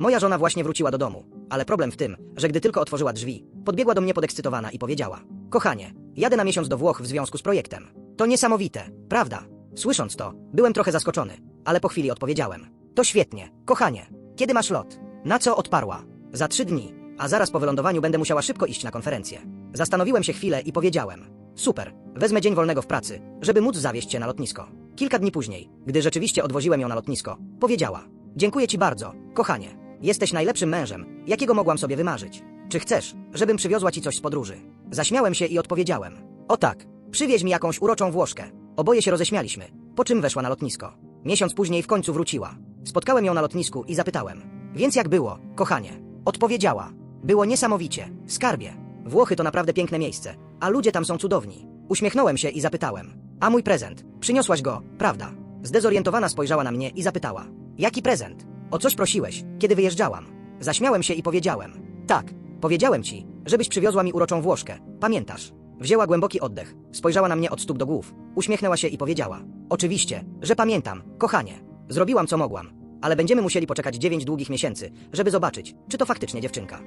Moja żona właśnie wróciła do domu, ale problem w tym, że gdy tylko otworzyła drzwi, podbiegła do mnie podekscytowana i powiedziała: Kochanie, jadę na miesiąc do Włoch w związku z projektem. To niesamowite, prawda? Słysząc to, byłem trochę zaskoczony, ale po chwili odpowiedziałem: To świetnie, kochanie. Kiedy masz lot? Na co odparła? Za trzy dni, a zaraz po wylądowaniu będę musiała szybko iść na konferencję. Zastanowiłem się chwilę i powiedziałem: Super, wezmę dzień wolnego w pracy, żeby móc zawieźć cię na lotnisko. Kilka dni później, gdy rzeczywiście odwoziłem ją na lotnisko, powiedziała: Dziękuję ci bardzo, kochanie. Jesteś najlepszym mężem, jakiego mogłam sobie wymarzyć. Czy chcesz, żebym przywiozła ci coś z podróży? Zaśmiałem się i odpowiedziałem: O tak, przywieź mi jakąś uroczą Włoszkę. Oboje się roześmialiśmy, po czym weszła na lotnisko. Miesiąc później w końcu wróciła. Spotkałem ją na lotnisku i zapytałem: Więc jak było, kochanie? Odpowiedziała: Było niesamowicie, skarbie. Włochy to naprawdę piękne miejsce, a ludzie tam są cudowni. Uśmiechnąłem się i zapytałem: A mój prezent? Przyniosłaś go, prawda? Zdezorientowana spojrzała na mnie i zapytała: Jaki prezent? O coś prosiłeś, kiedy wyjeżdżałam. Zaśmiałem się i powiedziałem: Tak, powiedziałem ci, żebyś przywiozła mi uroczą Włoszkę. Pamiętasz? Wzięła głęboki oddech, spojrzała na mnie od stóp do głów, uśmiechnęła się i powiedziała: Oczywiście, że pamiętam, kochanie. Zrobiłam co mogłam, ale będziemy musieli poczekać dziewięć długich miesięcy, żeby zobaczyć, czy to faktycznie dziewczynka.